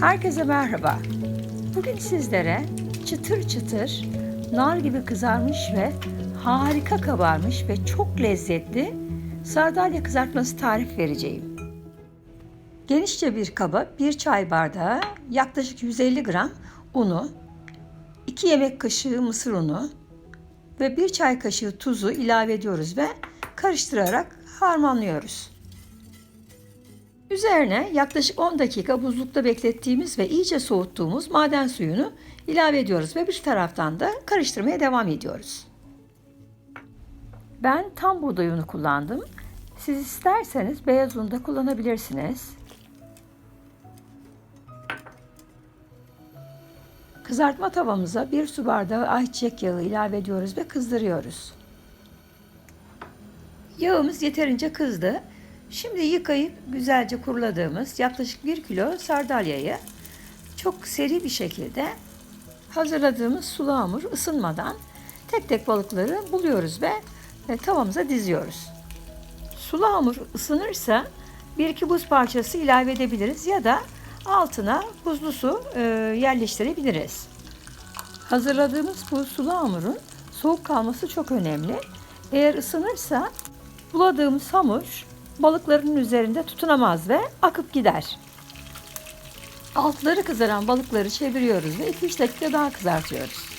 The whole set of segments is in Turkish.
Herkese merhaba. Bugün sizlere çıtır çıtır, nar gibi kızarmış ve harika kabarmış ve çok lezzetli sardalya kızartması tarif vereceğim. Genişçe bir kaba bir çay bardağı yaklaşık 150 gram unu, 2 yemek kaşığı mısır unu ve 1 çay kaşığı tuzu ilave ediyoruz ve karıştırarak harmanlıyoruz. Üzerine yaklaşık 10 dakika buzlukta beklettiğimiz ve iyice soğuttuğumuz maden suyunu ilave ediyoruz ve bir taraftan da karıştırmaya devam ediyoruz. Ben tam buğday unu kullandım. Siz isterseniz beyaz unu da kullanabilirsiniz. Kızartma tavamıza bir su bardağı ayçiçek yağı ilave ediyoruz ve kızdırıyoruz. Yağımız yeterince kızdı. Şimdi yıkayıp güzelce kuruladığımız yaklaşık 1 kilo sardalyayı çok seri bir şekilde hazırladığımız sulu hamur ısınmadan tek tek balıkları buluyoruz ve ve tavamıza diziyoruz. Sulu hamur ısınırsa bir iki buz parçası ilave edebiliriz ya da altına buzlu su e, yerleştirebiliriz. Hazırladığımız bu sulu hamurun soğuk kalması çok önemli. Eğer ısınırsa buladığımız hamur balıkların üzerinde tutunamaz ve akıp gider. Altları kızaran balıkları çeviriyoruz ve 2-3 dakika daha kızartıyoruz.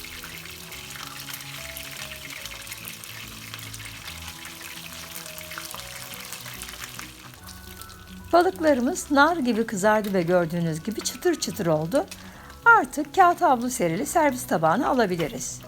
Balıklarımız nar gibi kızardı ve gördüğünüz gibi çıtır çıtır oldu. Artık kağıt havlu serili servis tabağına alabiliriz.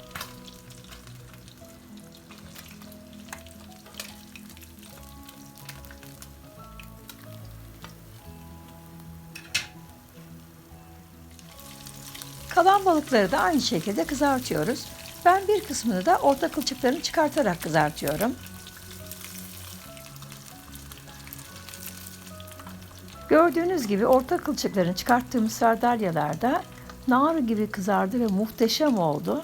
Kalan balıkları da aynı şekilde kızartıyoruz. Ben bir kısmını da orta kılçıklarını çıkartarak kızartıyorum. Gördüğünüz gibi orta kılçıklarını çıkarttığımız sardalyalarda nar gibi kızardı ve muhteşem oldu.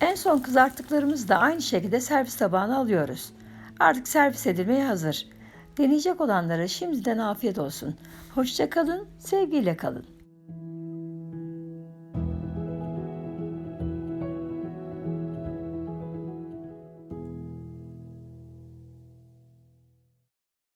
En son kızarttıklarımızı da aynı şekilde servis tabağına alıyoruz. Artık servis edilmeye hazır. Deneyecek olanlara şimdiden afiyet olsun. Hoşça kalın, sevgiyle kalın.